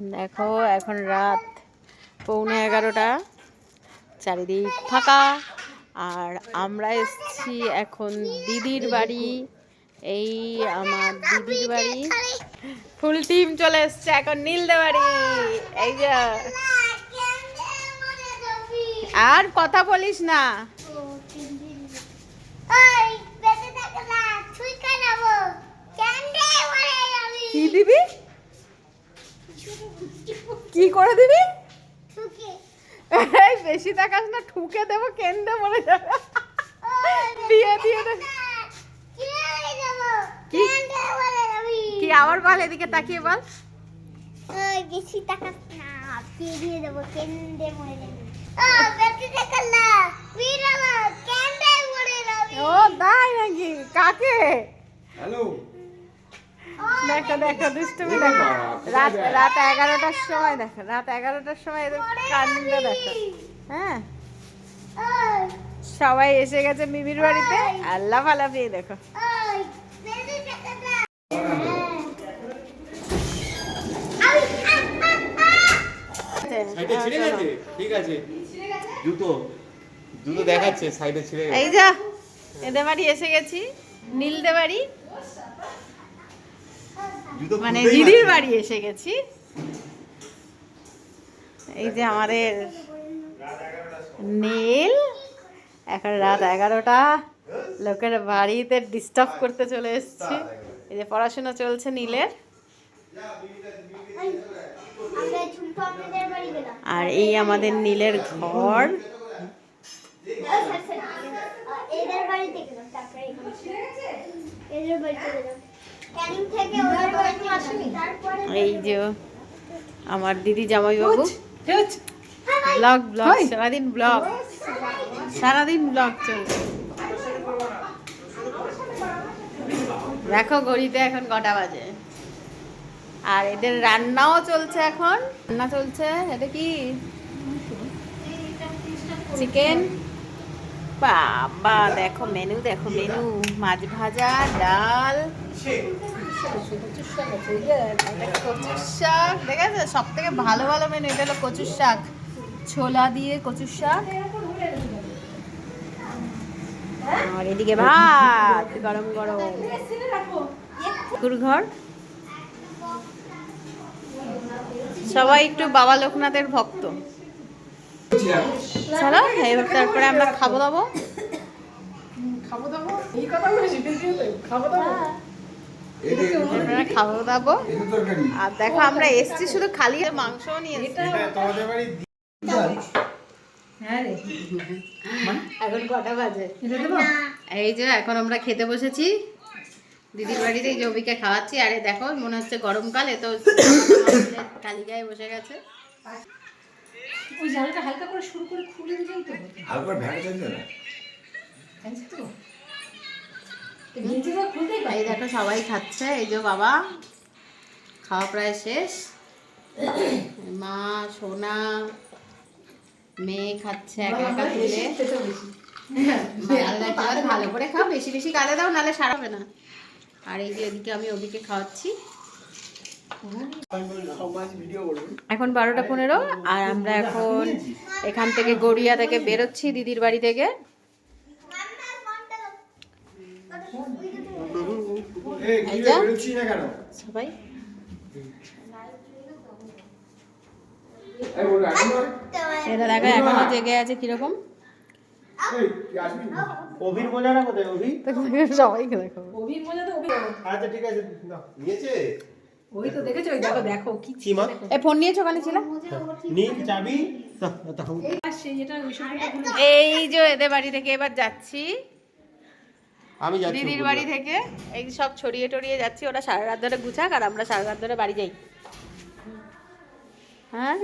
দেখো, এখন রাত পৌনে এগারোটা। চারিদিক ফাঁকা। আর আমরা এসছি এখন দিদির বাড়ি। এই আমার দিদির বাড়ি। ফুল টিম চলে এসছে এখন নীলদে বাড়ি। এই যে। আর কথা বলিস না কি দিবি কি করে দিবি এই বেশি তাকাস না ঠুকে দেবো কেন্দ্রে মরে যাবে। দিয়ে দিয়ে কি? আবার বল এদিকে তাকিয়ে বল। বেশি টাকা না পেরিয়ে দেবো মরে যাবে ও তাই নাকি? কাকে? হ্যালো। দেখো দেখো দুষ্টুমি দেখো। রাত রাত এগারোটার সময় দেখো রাত এগারোটার সময় এদের কান্ড দেখো। হ্যাঁ। সবাই এসে গেছে মিমির বাড়িতে। আল্লাহ ফালাফি দেখো। সাইডে ঠিক আছে। জুতো। জুতো দেখাচ্ছে সাইডে ছিঁড়ে এই যা এদের বাড়ি এসে গেছি। নীলদে বাড়ি মানে দিদির বাড়ি এসে গেছি। এই যে আমাদের নীল। এখন রাত এগারোটা। লোকের বাড়িতে ডিস্টার্ব করতে চলে এসেছি। এই যে পড়াশোনা চলছে নীলের। আর এই আমাদের নীলের ঘর। এই যে আমার দিদি জামাইবাবু। ব্লগ ব্লগ সারাদিন ব্লগ সারাদিন ব্লগ চলছে। দেখো ঘড়িতে এখন কটা বাজে। আর এদের রান্নাও চলছে এখন। রান্না চলছে এটা কি? চিকেন বাবা দেখো মেনু দেখো মেনু মাছ ভাজা ডাল। কচুর শাক দেখেছে? সব থেকে ভালো ভালো মেনু এটা হলো কচুর শাক। ছোলা দিয়ে কচুর শাক। আর এদিকে ভাত গরম গরম। ঘর। সবাই একটু বাবা লোকনাথের ভক্ত। চলো এবার তারপরে আমরা খাব দাবো। খাব দাবো? এই কথা বলেছি খাব খাব দাবো। আর দেখো আমরা এসছি শুধু খালি মাংস নিয়ে হ্যাঁ রে। এখন কটা বাজে? এটা দেবো? এই যে এখন আমরা খেতে বসেছি। দিদির বাড়িতে এই জবিকে খাওয়াচ্ছি। আরে দেখো মনে হচ্ছে গরমকাল এ তো কালি গায়ে বসে গেছে। ওই জালটা হালকা করে শুরু করে খুলে দিলেই তো হালকা না? এই দেখো সবাই খাচ্ছে। এই যে বাবা খাওয়া প্রায় শেষ। মা সোনা মেয়ে খাচ্ছে একা একা তুলে ভালো করে খাও বেশি বেশি গালে দাও নাহলে সারাবে না। আর এই যে এদিকে আমি ওদিকে খাওয়াচ্ছি। এখন বারোটা পনেরো আর আমরা এখন এখান থেকে গড়িয়া থেকে বেরোচ্ছি দিদির বাড়ি থেকে। সবাই। এটা দেখো এখনও জেগে আছে কীরকম? এই, অভির বোঝাটা কোথায় অভি। সবাইকে দেখো। অভির মজা তো অভি আচ্ছা ঠিক আছে নিয়েছে? ওই তো দেখেছ? ওই দেখো দেখো কি কি এ ফোন নিয়েছো ওখানে ছিল? নীল চাবি নাও, নাও, নাও। আর সেই এটা ওই সময়টা খুলে এই যে এদের বাড়ি থেকে এবার যাচ্ছি। আমি যাচ্ছি দিদির বাড়ি থেকে। এই সব ছড়িয়ে টড়িয়ে যাচ্ছি ওরা সারা রাত ধরে গুছাক আর আমরা সারা রাত ধরে বাড়ি যাই। হ্যাঁ?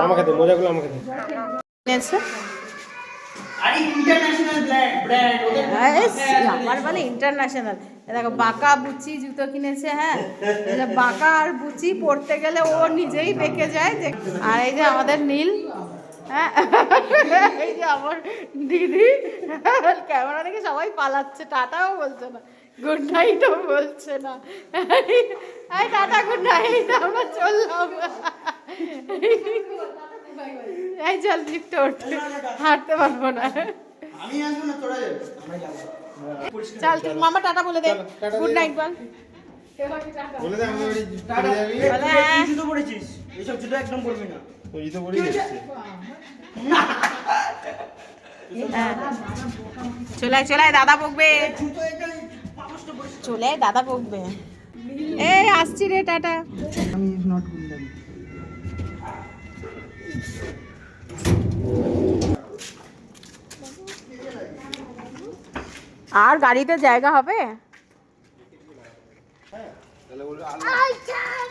আমাকে দে মোজাগুলো আমাকে দে। ইন্টারন্যাশনাল দেখো বাঁকা বুচি জুতো কিনেছে হ্যাঁ? বাঁকা আর বুচি পড়তে গেলে ও নিজেই বেঁকে যায়। দেখ- আর এই যে আমাদের নীল হ্যাঁ? এই যে আমার দিদি। ক্যামেরা দেখে সবাই পালাচ্ছে টাটাও বলছে না। গুড নাইটও বলছে না। এই টাটা গুড নাইট আমরা চললাম। এই চল লিফটে উঠতে হাঁটতে পারব না। আমি আসব না তোরা যাবে। আমরা যাব। চল তুই মামা টাটা বলে দে। গুড নাইট বল। বলে দে আমি জুতো এইসব জুতো একদম পরবি না। ওই হ্যাঁ। চলে চলে দাদা বকবে। চলে দাদা বকবে। এই আসছি রে টাটা। আমি নট গুন্ডাম আর গাড়িতে জায়গা হবে? হ্যাঁ তাহলে বলবে আই আই